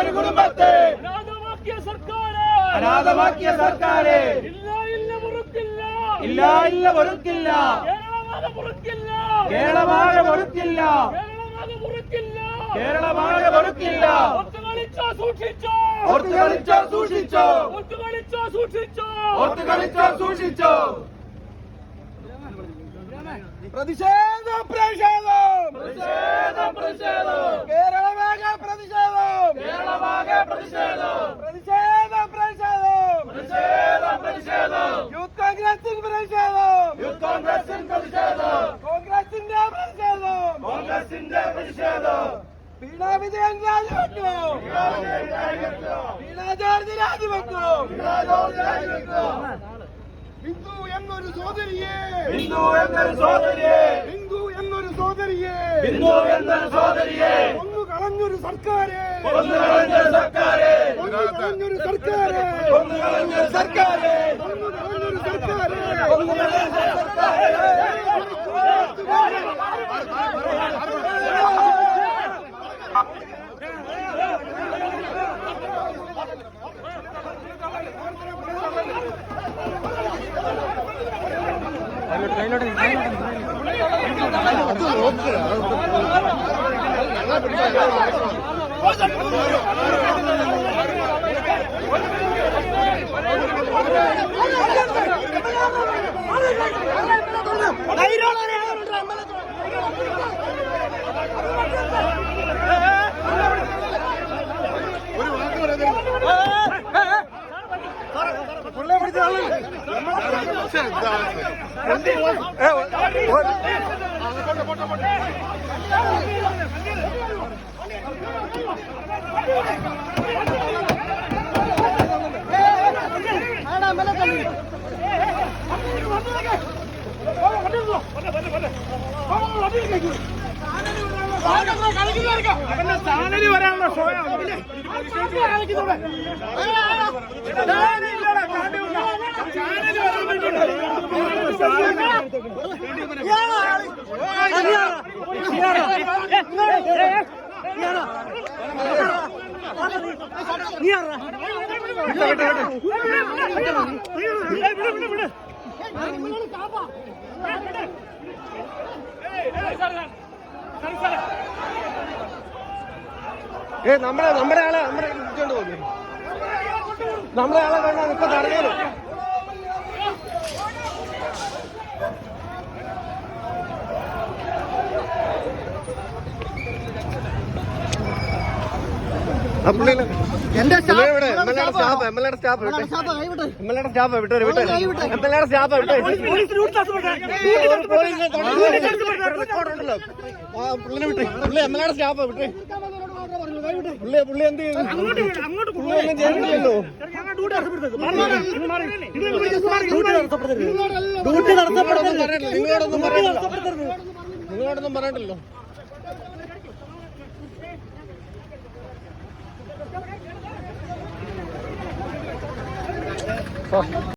ഒരു കുടുംബത്തെ. അനാഥമാക്കിയ സർക്കാരെ. ഇല്ല ഇല്ല മുറുക്കില്ല ഇല്ല ഇല്ല മുറുക്കില്ല കേരളമാകെ മുറുക്കില്ല കേരളമാകെ മുറുക്കില്ല മുറുക്കില്ല മുറുക്കില്ല ഓർത്ത് കളിച്ചോ സൂക്ഷിച്ചോ. ഓർത്ത് കളിച്ചോ സൂക്ഷിച്ചോ. പ്രതിഷേധം പ്രതിഷേധം. പ്രതിഷേധം പ്രതിഷേധം. പ്രതിഷേധം വീണ വിജയൻ രാജിവെക്കൂ വീണ ജോർജ് രാജിവെക്കൂ ഹിന്ദു എന്നൊരു സോദരിയെ ഹിന്ദു എന്നൊരു സോദരിയെ ഹിന്ദു എന്നൊരു സോദരിയെ ഹിന്ദു എന്നൊരു സോദരിയെ ഒന്നു കളഞ്ഞൊരു സർക്കാരെ. കൊന്നു കളഞ്ഞൊരു സർക്കാരെ. ഒന്നു കളഞ്ഞൊരു സർക്കാരെ. കൊന്നു കളഞ്ഞൊരു സർക്കാരെ. ഒന്നു കളഞ്ഞൊരു സർക്കാരെ. കളഞ്ഞൊരു സർക്കാരെ. ധൈര്യം സാലറി വരാനുള്ള ഷോയാ കളിക്കുന്നുണ്ട് ചാനൽ വരാൻ ഏ നമ്മളെ നമ്മുടെ ആളെ നമ്മുടെ നമ്മുടെ ആളെ വേണ്ട ഇപ്പൊ തടഞ്ഞു എന്റെ സ്റ്റാഫ് വിട്ടേ വിട്ടേ സ്റ്റാഫ് വിട്ടേ സ്റ്റാഫ് വിട്ടേ പുള്ളി പുള്ളി എന്ത് ഡ്യൂട്ടി നടത്തപ്പെടുന്നു നിങ്ങളോടൊന്നും പറയണ്ടല്ലോ നിങ്ങളോടൊന്നും Fuck.